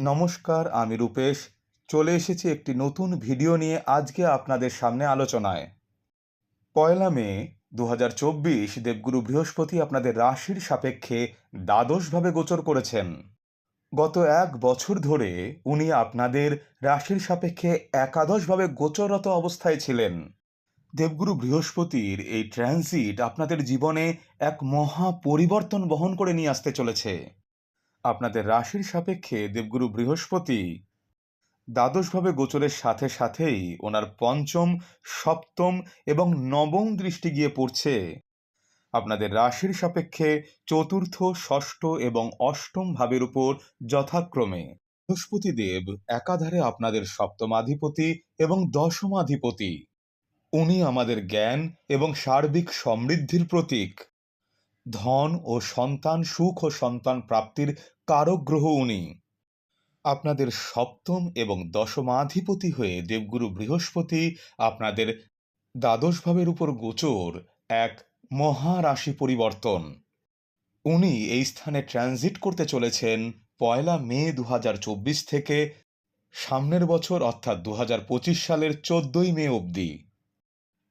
নমস্কার, আমি রূপেশ। চলে এসেছি একটি নতুন ভিডিও নিয়ে আজকে আপনাদের সামনে আলোচনায়। পয়লা মে দু হাজার চব্বিশ দেবগুরু বৃহস্পতি আপনাদের রাশির সাপেক্ষে দ্বাদশভাবে গোচর করেছেন। গত এক বছর ধরে উনি আপনাদের রাশির সাপেক্ষে একাদশভাবে গোচররত অবস্থায় ছিলেন। দেবগুরু বৃহস্পতির এই ট্রানজিট আপনাদের জীবনে এক মহা পরিবর্তন বহন করে নিয়ে আসতে চলেছে। আপনাদের রাশির সাপেক্ষে দেবগুরু বৃহস্পতি। দ্বাদশভাবে গোচরের সাথে সাথেই ওনার পঞ্চম, সপ্তম এবং নবম দৃষ্টি গিয়ে পড়ছে। আপনাদের রাশির সাপেক্ষে চতুর্থ, ষষ্ঠ এবং অষ্টম ভাবের উপর যথাক্রমে বৃহস্পতি দেব একাধারে আপনাদের সপ্তমাধিপতি এবং দশমাধিপতি। উনি আমাদের জ্ঞান এবং সার্বিক সমৃদ্ধির প্রতীক। ধন ও সন্তান, সুখ ও সন্তান প্রাপ্তির কারক গ্রহ উনি। আপনাদের সপ্তম এবং দশমাধিপতি হয়ে দেবগুরু বৃহস্পতি আপনাদের দ্বাদশ ভাবের উপর গোচর এক মহারাশি পরিবর্তন। উনি এই স্থানে ট্রানজিট করতে চলেছেন পয়লা মে দু হাজার চব্বিশ থেকে সামনের বছর অর্থাৎ দু হাজার পঁচিশ সালের চোদ্দই মে অবধি।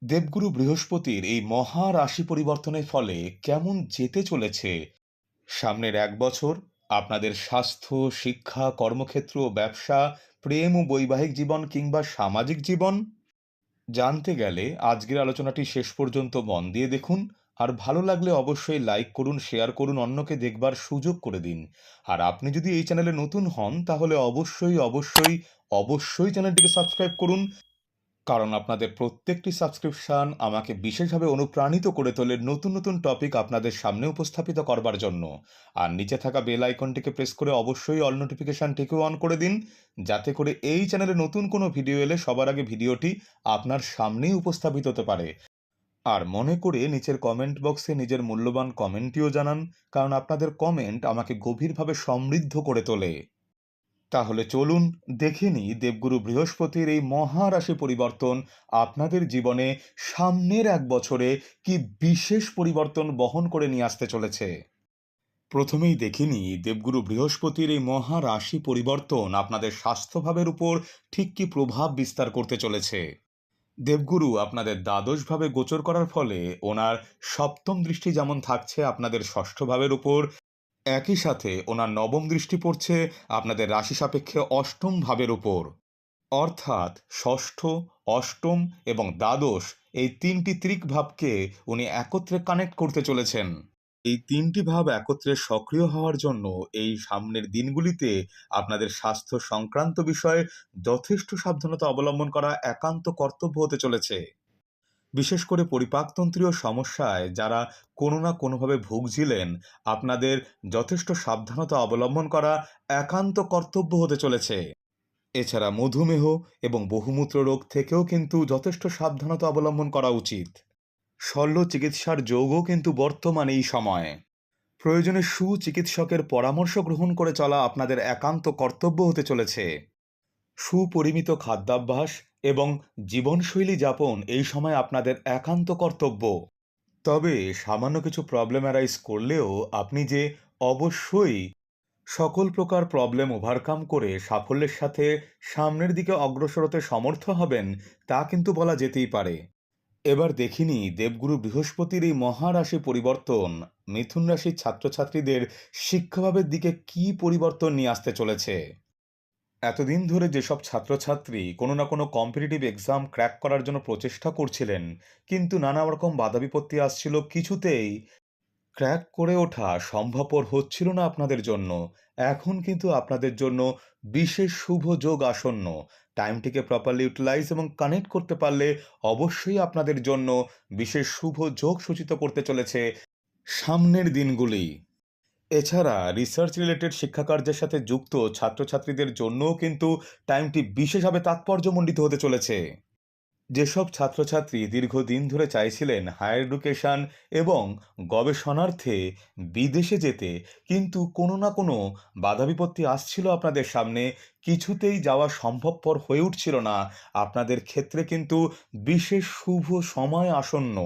দেবগুরু বৃহস্পতির এই মহা রাশি পরিবর্তনের ফলে কেমন যেতে চলেছে? সামনের এক বছর আপনাদের স্বাস্থ্য, শিক্ষা, কর্মক্ষেত্র, ব্যবসা, প্রেম ও বৈবাহিক জীবন কিংবা সামাজিক জীবন? জানতে গেলে আজকের আলোচনাটি শেষ পর্যন্ত মন দিয়ে দেখুন, আর ভালো লাগলে অবশ্যই লাইক করুন, শেয়ার করুন, অন্যকে দেখবার সুযোগ করে দিন। আর আপনি যদি এই চ্যানেলে নতুন হন, তাহলে অবশ্যই অবশ্যই অবশ্যই চ্যানেলটিকে সাবস্ক্রাইব করুন কারণ আপনাদের প্রত্যেকটি সাবস্ক্রিপশন আমাকে বিশেষভাবে অনুপ্রাণিত করে তোলে নতুন নতুন টপিক আপনাদের সামনে উপস্থাপিত করবার জন্য। আর নিচে থাকা বেল আইকনটিকে প্রেস করে অবশ্যই অল নোটিফিকেশনটিকেও অন করে দিন, যাতে করে এই চ্যানেলে নতুন কোনো ভিডিও এলে সবার আগে ভিডিওটি আপনার সামনেই উপস্থাপিত হতে পারে। আর মনে করে নিচের কমেন্ট বক্সে নিজের মূল্যবান কমেন্টটিও জানান, কারণ আপনাদের কমেন্ট আমাকে গভীরভাবে সমৃদ্ধ করে তোলে। তাহলে চলুন দেখে নিই দেবগুরু বৃহস্পতির এই মহারাশি পরিবর্তন আপনাদের জীবনে সামনের এক বছরে কি বিশেষ পরিবর্তন বহন করে নিয়ে আসতে চলেছে। প্রথমেই দেখিনি দেবগুরু বৃহস্পতির এই মহারাশি পরিবর্তন আপনাদের স্বাস্থ্যভাবের উপর ঠিক কি প্রভাব বিস্তার করতে চলেছে। দেবগুরু আপনাদের দ্বাদশভাবে গোচর করার ফলে ওনার সপ্তম দৃষ্টি যেমন থাকছে আপনাদের ষষ্ঠ ভাবের উপর একই সাথে ওনার নবম দৃষ্টি পড়ছে আপনাদের রাশি সাপেক্ষে অষ্টম ভাবের উপর। অর্থাৎ ষষ্ঠ, অষ্টম এবং দ্বাদশ এই তিনটি ত্রিক ভাবকে উনি একত্রে কানেক্ট করতে চলেছেন। এই তিনটি ভাব একত্রে সক্রিয় হওয়ার জন্য এই সামনের দিনগুলিতে আপনাদের স্বাস্থ্য সংক্রান্ত বিষয়ে যথেষ্ট সাবধানতা অবলম্বন করা একান্ত কর্তব্য হতে চলেছে। বিশেষ করে পরিপাকতন্ত্রীয় সমস্যায় যারা কোনো না কোনোভাবে ভুগছিলেন, আপনাদের যথেষ্ট সাবধানতা অবলম্বন করা একান্ত কর্তব্য হতে চলেছে। এছাড়া মধুমেহ এবং বহুমূত্র রোগ থেকেও কিন্তু যথেষ্ট সাবধানতা অবলম্বন করা উচিত। শল্য চিকিৎসার যোগও কিন্তু বর্তমান এই সময়ে। প্রয়োজনে সুচিকিৎসকের পরামর্শ গ্রহণ করে চলা আপনাদের একান্ত কর্তব্য হতে চলেছে। সুপরিমিত খাদ্যাভ্যাস এবং জীবনশৈলী যাপন এই সময় আপনাদের একান্ত কর্তব্য। তবে সামান্য কিছু প্রবলেম অ্যারাইজ করলেও আপনি যে অবশ্যই সকল প্রকার প্রবলেম ওভারকাম করে সাফল্যের সাথে সামনের দিকে অগ্রসর হতে সমর্থ হবেন, তা কিন্তু বলা যেতেই পারে। এবার দেখিনি দেবগুরু বৃহস্পতির এই মহারাশি পরিবর্তন, মিথুন রাশির ছাত্রছাত্রীদের শিক্ষাভাবের দিকে কি পরিবর্তন নিয়ে আসতে চলেছে। এতদিন ধরে যেসব ছাত্রছাত্রী কোনো না কোনো কম্পিটিটিভ এক্সাম ক্র্যাক করার জন্য প্রচেষ্টা করছিলেন, কিন্তু নানা রকম বাধা বিপত্তি আসছিল কিছুতেই। ক্র্যাক করে ওঠা সম্ভবপর হচ্ছিল না আপনাদের জন্য। এখন কিন্তু আপনাদের জন্য বিশেষ শুভ যোগ আসন্ন। টাইমটিকে প্রপারলি ইউটিলাইজ এবং কানেক্ট করতে পারলে অবশ্যই আপনাদের জন্য বিশেষ শুভ যোগ সূচিত করতে চলেছে সামনের দিনগুলি। এছাড়া রিসার্চ রিলেটেড শিক্ষাকার্যের সাথে যুক্ত ছাত্রছাত্রীদের জন্যও কিন্তু টাইমটি বিশেষভাবে তাৎপর্যমণ্ডিত হতে চলেছে। যেসব ছাত্রছাত্রী দীর্ঘদিন ধরে চাইছিলেন হায়ার এডুকেশন এবং গবেষণার্থে বিদেশে যেতে, কিন্তু কোনো না কোনো বাধা বিপত্তি আসছিল আপনাদের সামনে, কিছুতেই যাওয়া সম্ভবপর হয়ে উঠছিল না। আপনাদের ক্ষেত্রে কিন্তু বিশেষ শুভ সময় আসন্ন।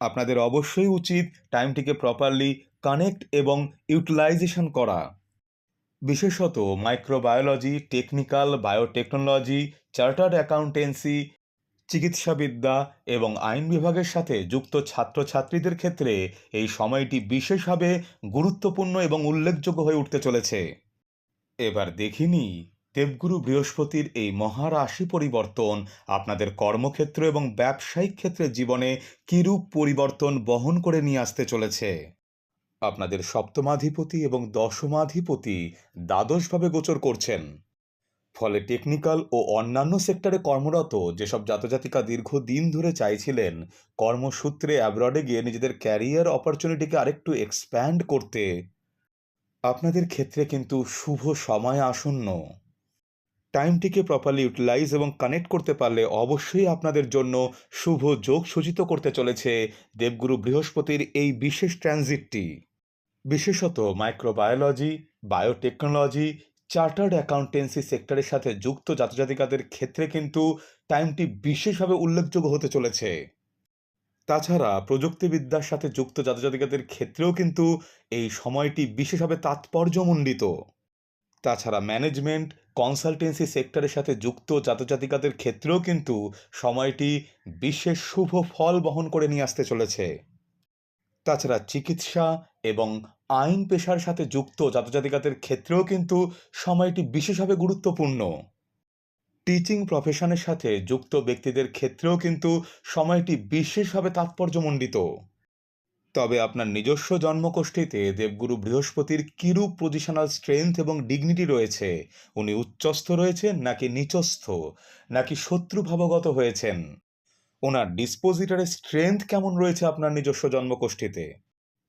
আপনাদের অবশ্যই উচিত টাইমটিকে প্রপারলি কানেক্ট এবং ইউটিলাইজেশন করা। বিশেষত microbiology technical biotechnology chartered accountancy চিকিৎসাবিদ্যা এবং আইন বিভাগের সাথে যুক্ত ছাত্রছাত্রীদের ক্ষেত্রে এই সময়টি বিশেষভাবে গুরুত্বপূর্ণ এবং উল্লেখযোগ্য হয়ে উঠতে চলেছে। এবার দেখিনি দেবগুরু বৃহস্পতির এই মহারাশি পরিবর্তন আপনাদের কর্মক্ষেত্র এবং ব্যবসায়িক ক্ষেত্রে জীবনে কিরূপ পরিবর্তন বহন করে নিয়ে আসতে চলেছে? আপনাদের সপ্তমাধিপতি এবং দশমাধিপতি দ্বাদশভাবে গোচর করছেন। ফলে টেকনিক্যাল ও অন্যান্য সেক্টরে কর্মরত যেসব জাতজাতিকা দীর্ঘদিন ধরে চাইছিলেন কর্মসূত্রে অ্যাব্রডে গিয়ে নিজেদের ক্যারিয়ার অপরচুনিটিকে আরেকটু এক্সপ্যান্ড করতে, আপনাদের ক্ষেত্রে কিন্তু শুভ সময় আসন্ন। টাইমটিকে প্রপারলি ইউটিলাইজ এবং কানেক্ট করতে পারলে অবশ্যই আপনাদের জন্য শুভ যোগ সূচিত করতে চলেছে দেবগুরু বৃহস্পতির এই বিশেষ ট্রানজিটটি বিশেষত মাইক্রোবায়োলজি বায়োটেকনোলজি চার্টার্ড অ্যাকাউন্টেন্সি সেক্টরের সাথে যুক্ত জাতজাতিকাদের ক্ষেত্রে কিন্তু টাইমটি বিশেষভাবে উল্লেখযোগ্য হতে চলেছে। তাছাড়া প্রযুক্তিবিদ্যার সাথে যুক্ত জাতজাতিকাদের ক্ষেত্রেও কিন্তু এই সময়টি বিশেষভাবে তাৎপর্যমণ্ডিত। তাছাড়া ম্যানেজমেন্ট কনসালটেন্সি সেক্টরের সাথে যুক্ত জাতজাতিকাদের ক্ষেত্রেও কিন্তু সময়টি বিশেষ শুভ ফল বহন করে নিয়ে আসতে চলেছে। তাছাড়া চিকিৎসা এবং আইন পেশার সাথে যুক্ত জাতজাতিকাদের ক্ষেত্রেও কিন্তু সময়টি বিশেষভাবে গুরুত্বপূর্ণ। টিচিং প্রফেশনের সাথে যুক্ত ব্যক্তিদের ক্ষেত্রেও কিন্তু সময়টি বিশেষভাবে তাৎপর্যমণ্ডিত। তবে আপনার নিজস্ব জন্মকোষ্ঠীতে দেবগুরু বৃহস্পতির কিরূপ পজিশনাল স্ট্রেংথ এবং ডিগনিটি রয়েছে? উনি উচ্চস্থ রয়েছেন নাকি নিচস্থ? নাকি শত্রুভাবগত হয়েছেন? ওনার ডিসপোজিটারের স্ট্রেংথ কেমন রয়েছে আপনার নিজস্ব জন্মকোষ্ঠীতে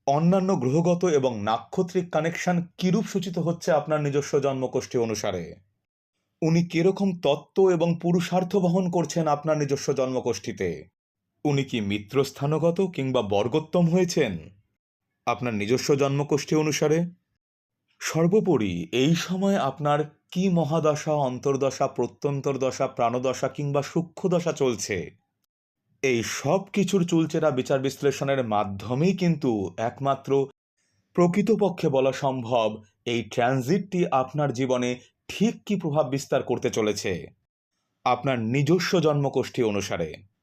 অন্যান্য গ্রহগত এবং নাক্ষত্রিক কানেকশন কিরূপ সূচিত হচ্ছে আপনার নিজস্ব জন্মকোষ্ঠী অনুসারে? উনি কীরকম তত্ত্ব এবং পুরুষার্থ বহন করছেন আপনার নিজস্ব জন্মকোষ্ঠীতে উনি কি মিত্রস্থানগত কিংবা বর্গোত্তম হয়েছেন? আপনার নিজস্ব জন্মকোষ্ঠী অনুসারে? সর্বোপরি এই সময় আপনার কি মহাদশা, অন্তর্দশা প্রত্যন্তর দশা প্রাণদশা কিংবা সূক্ষ্ম দশা চলছে? এই সব কিছুর চুলচেরা বিচার বিশ্লেষণের মাধ্যমেই কিন্তু একমাত্র প্রকৃতপক্ষে বলা সম্ভব এই ট্রানজিটটি আপনার জীবনে ঠিক কী প্রভাব বিস্তার করতে চলেছে? আপনার নিজস্ব জন্মকোষ্ঠী অনুসারে।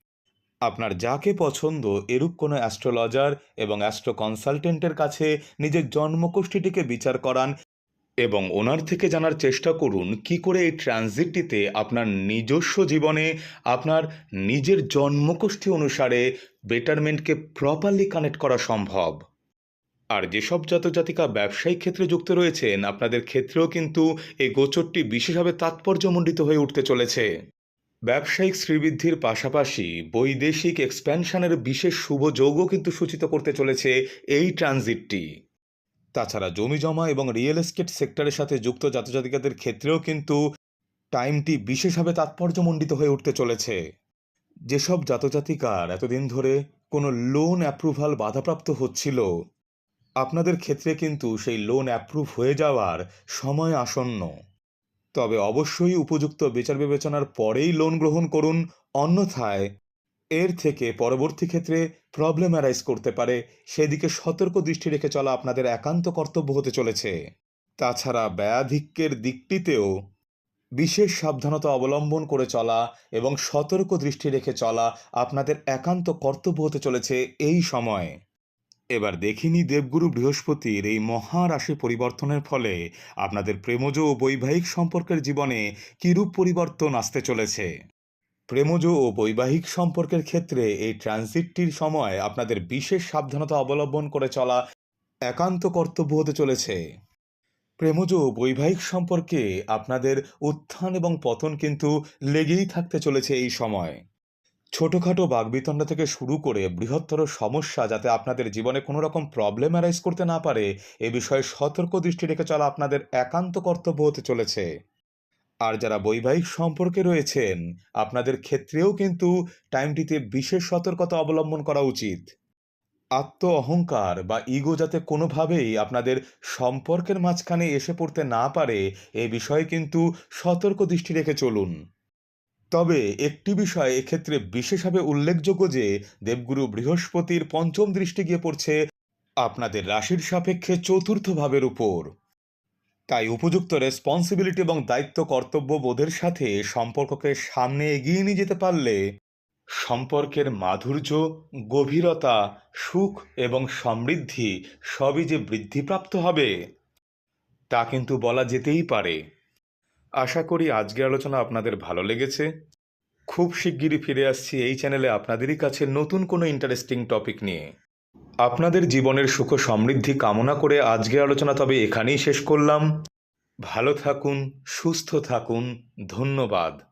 আপনার যাকে পছন্দ এরূপ কোনো অ্যাস্ট্রোলজার এবং অ্যাস্ট্রো কনসালটেন্টের কাছে নিজের জন্মকোষ্ঠীটিকে বিচার করান এবং ওনার থেকে জানার চেষ্টা করুন কি করে এই ট্রানজিটটিতে আপনার নিজস্ব জীবনে আপনার নিজের জন্মকোষ্ঠী অনুসারে বেটারমেন্টকে প্রপারলি কানেক্ট করা সম্ভব। আর যেসব জাতজাতিকা ব্যবসায়িক ক্ষেত্রে যুক্ত রয়েছেন, আপনাদের ক্ষেত্রেও কিন্তু এই গোচরটি বিশেষভাবে তাৎপর্যমণ্ডিত হয়ে উঠতে চলেছে। ব্যবসায়িক শ্রীবৃদ্ধির পাশাপাশি বৈদেশিক এক্সপ্যানশনের বিশেষ শুভ যোগও কিন্তু সূচিত করতে চলেছে এই ট্রানজিটটি তাছাড়া জমি জমা এবং রিয়েল এস্টেট সেক্টরের সাথে যুক্ত জাতজাতিকাদের ক্ষেত্রেও কিন্তু টাইমটি বিশেষভাবে তাৎপর্যমণ্ডিত হয়ে উঠতে চলেছে। যেসব জাতজাতিকার এতদিন ধরে কোনো লোন অ্যাপ্রুভাল বাধাপ্রাপ্ত হচ্ছিল, আপনাদের ক্ষেত্রে কিন্তু সেই লোন অ্যাপ্রুভ হয়ে যাওয়ার সময় আসন্ন। তবে অবশ্যই উপযুক্ত বিচার বিবেচনার পরেই লোন গ্রহণ করুন, অন্যথায় এর থেকে পরবর্তী ক্ষেত্রে প্রবলেম অ্যারাইজ করতে পারে। সেদিকে সতর্ক দৃষ্টি রেখে চলা আপনাদের একান্ত কর্তব্য হতে চলেছে। তাছাড়া ব্যয়াধিক্যের দিকটিতেও বিশেষ সাবধানতা অবলম্বন করে চলা এবং সতর্ক দৃষ্টি রেখে চলা আপনাদের একান্ত কর্তব্য হতে চলেছে এই সময়। এবার দেখিনি দেবগুরু বৃহস্পতির এই মহারাশি পরিবর্তনের ফলে আপনাদের প্রেমজ ও বৈবাহিক সম্পর্কের জীবনে কিরূপ পরিবর্তন আসতে চলেছে? প্রেমজ ও বৈবাহিক সম্পর্কের ক্ষেত্রে এই ট্রানজিটটির সময় আপনাদের বিশেষ সাবধানতা অবলম্বন করে চলা একান্ত কর্তব্য হতে চলেছে। প্রেমজ ও বৈবাহিক সম্পর্কে আপনাদের উত্থান এবং পতন কিন্তু লেগেই থাকতে চলেছে এই সময়। ছোটোখাটো বাগবিতণ্ডা থেকে শুরু করে বৃহত্তর সমস্যা যাতে আপনাদের জীবনে কোনো রকম প্রবলেম অ্যারাইজ করতে না পারে, এ বিষয়ে সতর্ক দৃষ্টি রেখে চলা আপনাদের একান্ত কর্তব্য হতে চলেছে। আর যারা বৈবাহিক সম্পর্কে রয়েছেন, আপনাদের ক্ষেত্রেও কিন্তু টাইমটিতে বিশেষ সতর্কতা অবলম্বন করা উচিত। আত্ম অহংকার বা ইগো যাতে কোনোভাবেই আপনাদের সম্পর্কের মাঝখানে এসে পড়তে না পারে, এ বিষয়ে কিন্তু সতর্ক দৃষ্টি রেখে চলুন। তবে একটি বিষয় এক্ষেত্রে বিশেষভাবে উল্লেখযোগ্য যে দেবগুরু বৃহস্পতির পঞ্চম দৃষ্টি গিয়ে পড়ছে আপনাদের রাশির সাপেক্ষে চতুর্থ ভাবের উপর। তাই উপযুক্ত রেসপন্সিবিলিটি এবং দায়িত্ব কর্তব্য বোধের সাথে সম্পর্ককে সামনে এগিয়ে নিয়ে যেতে পারলে সম্পর্কের মাধুর্য, গভীরতা, সুখ এবং সমৃদ্ধি সবই যে বৃদ্ধিপ্রাপ্ত হবে, তা কিন্তু বলা যেতেই পারে। আশা করি আজকের আলোচনা আপনাদের ভালো লেগেছে। খুব শিগগিরই ফিরে আসছি এই চ্যানেলে আপনাদেরই কাছে নতুন কোনো ইন্টারেস্টিং টপিক নিয়ে। আপনাদের জীবনের সুখ সমৃদ্ধি কামনা করে আজকের আলোচনা তবে এখানেই শেষ করলাম। ভালো থাকুন, সুস্থ থাকুন, ধন্যবাদ।